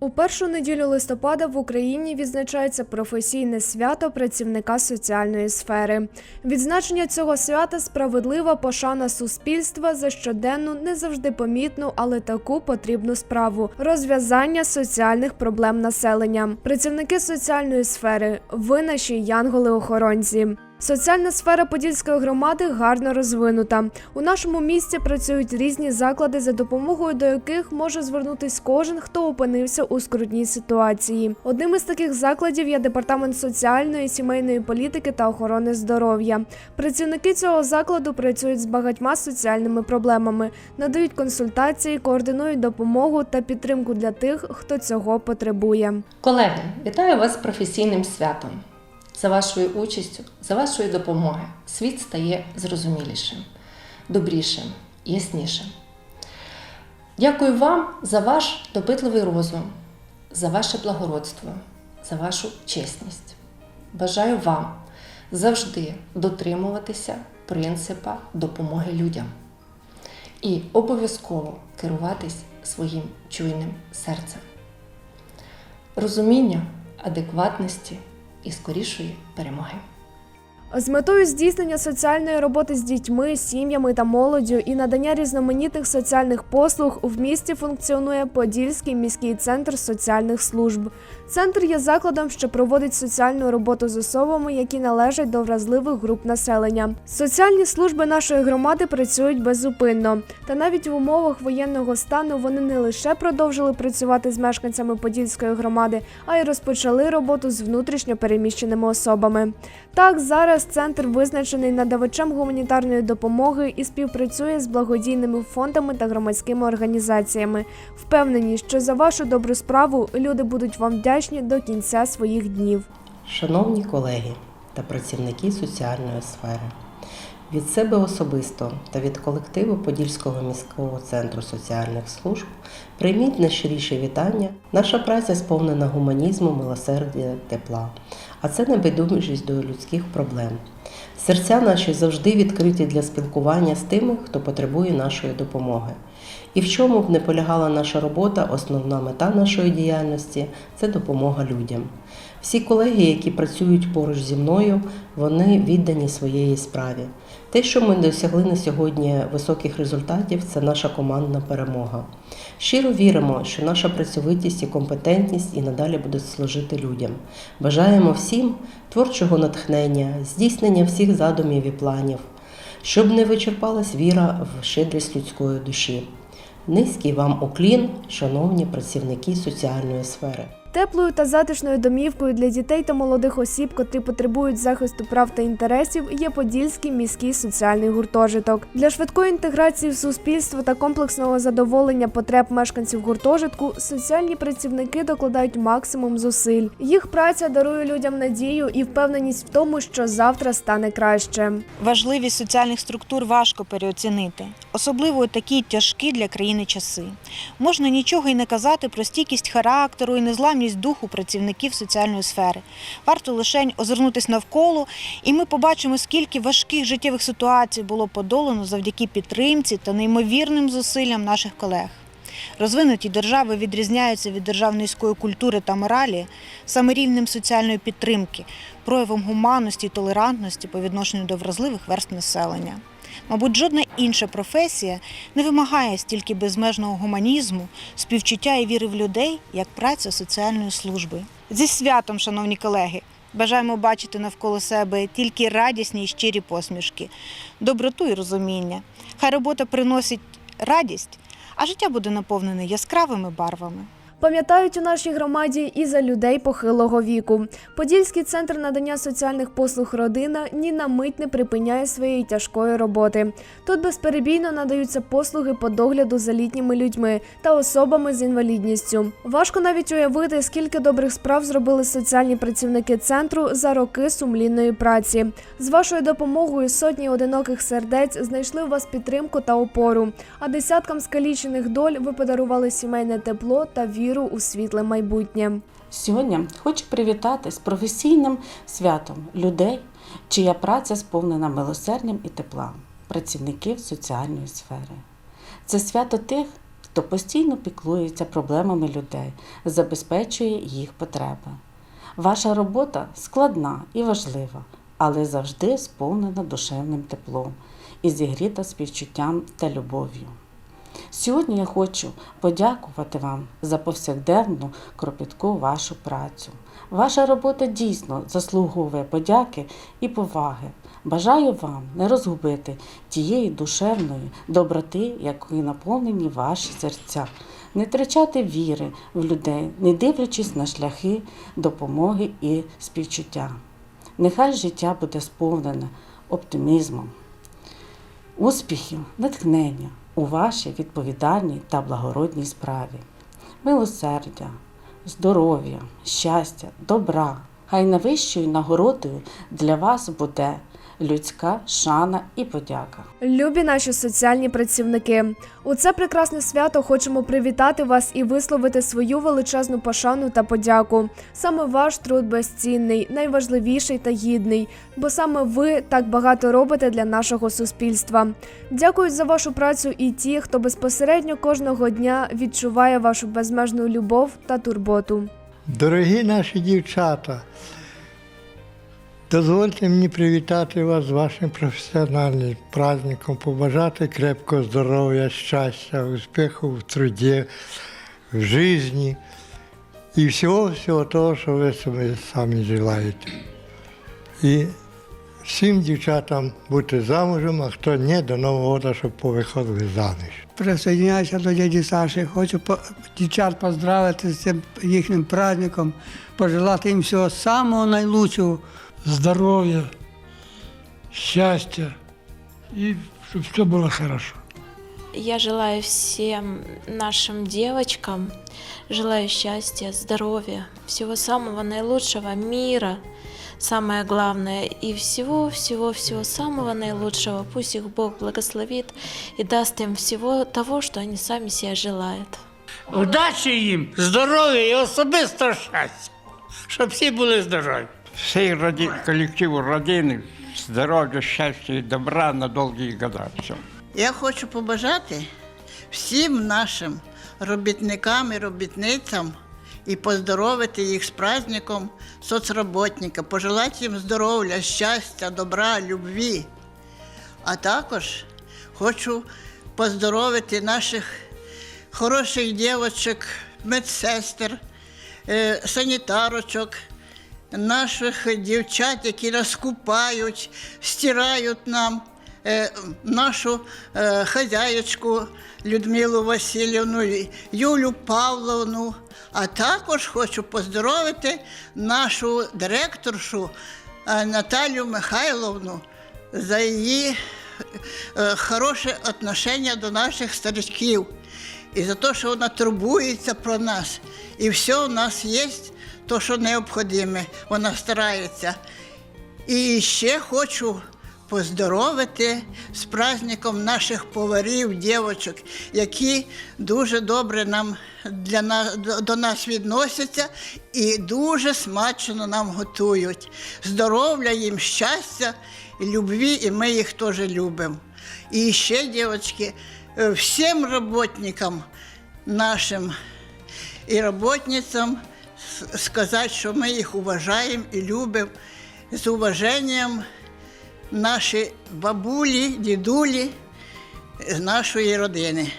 У першу неділю листопада в Україні відзначається професійне свято працівника соціальної сфери. Відзначення цього свята справедлива пошана суспільства за щоденну, не завжди помітну, але таку потрібну справу розв'язання соціальних проблем населення. Працівники соціальної сфери, ви наші янголи-охоронці. Соціальна сфера Подільської громади гарно розвинута. У нашому місті працюють різні заклади, за допомогою до яких може звернутись кожен, хто опинився у скрутній ситуації. Одним із таких закладів є департамент соціальної, сімейної політики та охорони здоров'я. Працівники цього закладу працюють з багатьма соціальними проблемами, надають консультації, координують допомогу та підтримку для тих, хто цього потребує. Колеги, вітаю вас з професійним святом. За вашою участю, за вашою допомогою світ стає зрозумілішим, добрішим, яснішим. Дякую вам за ваш допитливий розум, за ваше благородство, за вашу чесність. Бажаю вам завжди дотримуватися принципа допомоги людям і обов'язково керуватись своїм чуйним серцем. Розуміння адекватності і скорішої перемоги. З метою здійснення соціальної роботи з дітьми, сім'ями та молоддю і надання різноманітних соціальних послуг в місті функціонує Подільський міський центр соціальних служб. Центр є закладом, що проводить соціальну роботу з особами, які належать до вразливих груп населення. Соціальні служби нашої громади працюють беззупинно. Та навіть в умовах воєнного стану вони не лише продовжили працювати з мешканцями Подільської громади, а й розпочали роботу з внутрішньо переміщеними особами. Так, зараз центр визначений надавачем гуманітарної допомоги і співпрацює з благодійними фондами та громадськими організаціями. Впевнені, що за вашу добру справу люди будуть вам вдячні до кінця своїх днів. Шановні колеги та працівники соціальної сфери, від себе особисто та від колективу Подільського міського центру соціальних служб прийміть найщиріше вітання. Наша праця сповнена гуманізму, милосердя, тепла, а це небайдужість до людських проблем. Серця наші завжди відкриті для спілкування з тими, хто потребує нашої допомоги. І в чому б не полягала наша робота, основна мета нашої діяльності це допомога людям. Всі колеги, які працюють поруч зі мною, вони віддані своєї справі. Те, що ми досягли на сьогодні високих результатів, це наша командна перемога. Щиро віримо, що наша працьовитість і компетентність і надалі будуть служити людям. Бажаємо всім творчого натхнення, здійснення всіх задумів і планів, щоб не вичерпалась віра в щедрість людської душі. Низький вам уклін, шановні працівники соціальної сфери. Теплою та затишною домівкою для дітей та молодих осіб, котрі потребують захисту прав та інтересів, є Подільський міський соціальний гуртожиток. Для швидкої інтеграції в суспільство та комплексного задоволення потреб мешканців гуртожитку соціальні працівники докладають максимум зусиль. Їх праця дарує людям надію і впевненість в тому, що завтра стане краще. Важливість соціальних структур важко переоцінити, особливо такі тяжкі для країни часи. Можна нічого й не казати про стійкість характеру і незламність духу працівників соціальної сфери. Варто лише озирнутися навколо, і ми побачимо, скільки важких життєвих ситуацій було подолано завдяки підтримці та неймовірним зусиллям наших колег. Розвинуті держави відрізняються від держав низької культури та моралі саме рівнем соціальної підтримки, проявом гуманності і толерантності по відношенню до вразливих верст населення. Мабуть, жодна інша професія не вимагає стільки безмежного гуманізму, співчуття і віри в людей, як праця соціальної служби. Зі святом, шановні колеги! Бажаємо бачити навколо себе тільки радісні і щирі посмішки, доброту і розуміння. Хай робота приносить радість, а життя буде наповнене яскравими барвами. Пам'ятають у нашій громаді і за людей похилого віку. Подільський центр надання соціальних послуг родина ні на мить не припиняє своєї тяжкої роботи. Тут безперебійно надаються послуги по догляду за літніми людьми та особами з інвалідністю. Важко навіть уявити, скільки добрих справ зробили соціальні працівники центру за роки сумлінної праці. З вашою допомогою сотні одиноких сердець знайшли у вас підтримку та опору. А десяткам скалічених доль ви подарували сімейне тепло та віру у світле майбутнє. Сьогодні хочу привітати з професійним святом людей, чия праця сповнена милосердям і теплом, працівників соціальної сфери. Це свято тих, хто постійно піклується проблемами людей, забезпечує їх потреби. Ваша робота складна і важлива, але завжди сповнена душевним теплом і зігріта співчуттям та любов'ю. Сьогодні я хочу подякувати вам за повсякденну кропітку вашу працю. Ваша робота дійсно заслуговує подяки і поваги. Бажаю вам не розгубити тієї душевної доброти, якою наповнені ваші серця, не втрачати віри в людей, не дивлячись на шляхи допомоги і співчуття. Нехай життя буде сповнене оптимізмом, успіхів, натхнення у вашій відповідальній та благородній справі, милосердя, здоров'я, щастя, добра. Хай найвищою нагородою для вас буде людська шана і подяка. Любі наші соціальні працівники, у це прекрасне свято хочемо привітати вас і висловити свою величезну пошану та подяку. Саме ваш труд безцінний, найважливіший та гідний, бо саме ви так багато робите для нашого суспільства. Дякують за вашу працю і ті, хто безпосередньо кожного дня відчуває вашу безмежну любов та турботу. Дорогі наші дівчата, дозвольте мені привітати вас з вашим професіональним праздником, побажати крепкого здоров'я, щастя, успіху в труді, в житті і всього-всього того, що ви собі самі желаєте. І всім дівчатам бути замужем, а хто не, до Нового року, щоб повиходили заміж. присоединяюся до дяді Саші. Хочу дівчат поздравити з цим їхнім праздником, пожелати їм всього самого найлучшого. здоровья, счастья и чтобы все было хорошо. Я желаю всем нашим девочкам, желаю счастья, здоровья, всего самого наилучшего мира, самое главное, и всего-всего-всего самого наилучшего. Пусть их Бог благословит и даст им всего того, что они сами себе желают. Удачі їм, здоров'я і особисто щастя, щоб всі були здорові. Всей роди... коллективу родины здоровья, счастья и добра на долгие года. Все. Я хочу побажати всім нашим робітникам і робітницям і поздоровити їх з праздником соцроботника, пожелати їм здоров'я, щастя, добра, любві. А також хочу поздоровити наших хороших дівчаток, медсестер, е, санітарочок, наших дівчат, які нас купають, стирають нам, е, нашу е, хазяєчку Людмилу Васильівну, Юлю Павловну. А також хочу поздоровити нашу директоршу е, Наталю Михайловну за її хороше отношення до наших старичків. І за те, що вона турбується про нас. І все у нас є, то, що необхідне, вона старається. І ще хочу поздоровити з праздником наших поварів, дівочок, які дуже добре нам для нас, до- нас відносяться і дуже смачно нам готують. Здоров'я їм, щастя, любві, і ми їх теж любимо. І ще, дівчатки, е, всім роботникам нашим і роботницям сказати, що ми їх уважаємо і любимо з уваженням наші бабулі, дідулі з нашої родини.